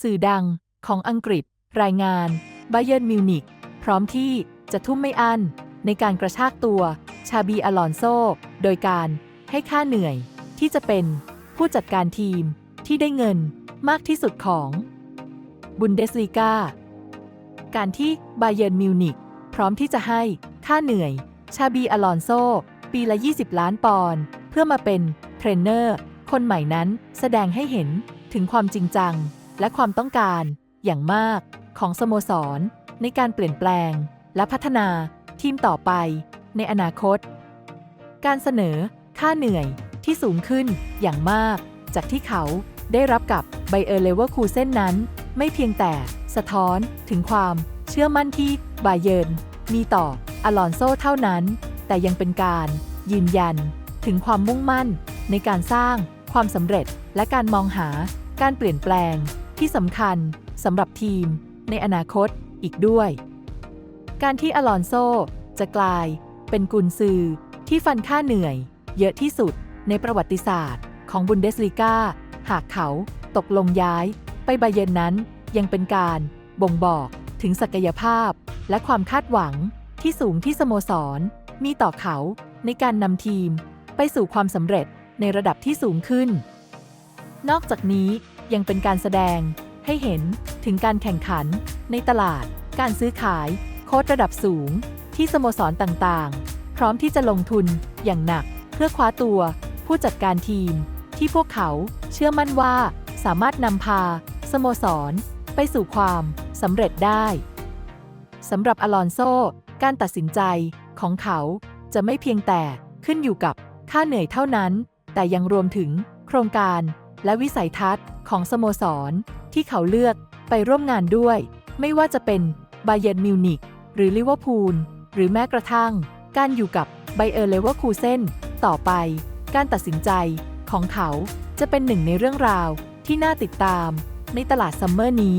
สื่อดังของอังกฤษ รายงานบ a เย r n นมิวนิกพร้อมที่จะทุ่มไม่อั้น ในการกระชากตัวชาบีอลอนโซ โดยการให้ค่าเหนื่อยที่จะเป็นผู้จัดการทีมที่ได้เงินมากที่สุดของบุนเดสลีกาการที่บ a เย r n นมิวนิกพร้อมที่จะให้ค่าเหนื่อย ชาบีอลอนโซ ปีละ 20 ล้านปอนด์เพื่อมาเป็นเทรนเนอร์คนใหม่นั้นแสดงให้เห็นถึงความจริงจัง และความต้องการอย่างมากของสโมสร ในการเปลี่ยนแปลง และพัฒนาทีมต่อไปในอนาคต การเสนอค่าเหนื่อยที่สูงขึ้นอย่างมาก จากที่เขาได้รับกับไบเออร์เลเวอร์คูเซ่นนั้น ไม่เพียงแต่สะท้อนถึงความเชื่อมั่นที่บาเยิร์นมีต่ออลอนโซเท่านั้น แต่ยังเป็นการยืนยันถึงความมุ่งมั่นในการสร้างความสำเร็จและการมองหาการเปลี่ยนแปลง ที่สำคัญสำหรับทีมในอนาคตอีกด้วย การที่อลอนโซจะกลายเป็นกุนซือที่ฟันค่าเหนื่อย เยอะที่สุดในประวัติศาสตร์ของบุนเดสลีกาหากเขาตกลงย้ายไปไบเยนนั้นยังเป็นการบ่งบอกถึงศักยภาพและความคาดหวังที่สูงที่สโมสร มีต่อเขาในการนำทีม ไปสู่ความสำเร็จในระดับที่สูงขึ้น นอกจากนี้ ยังเป็นการแสดงให้เห็นถึงการแข่งขัน ในตลาด การซื้อขาย โค้ดระดับสูง ที่สโมสรต่างๆ พร้อมที่จะลงทุนอย่างหนัก เพื่อคว้าตัว ผู้จัดการทีม ที่พวกเขาเชื่อมั่นว่า สามารถนำพา สโมสร ไปสู่ความสำเร็จได้สำหรับอลอนโซ การตัดสินใจของเขาจะไม่เพียงแต่ขึ้นอยู่กับค่าเหนื่อยเท่านั้น แต่ยังรวมถึงโครงการ และวิสัยทัศน์ของสโมสร ที่เขาเลือกไปร่วมงานด้วย ไม่ว่าจะเป็นบาเยนมิวนิกหรือลิเวอร์พูลหรือแม้กระทั่ง การอยู่กับไบเออร์เลเวอร์คูเซนต่อไป การตัดสินใจของเขาจะเป็นหนึ่งในเรื่องราวที่น่าติดตามในตลาดซัมเมอร์นี้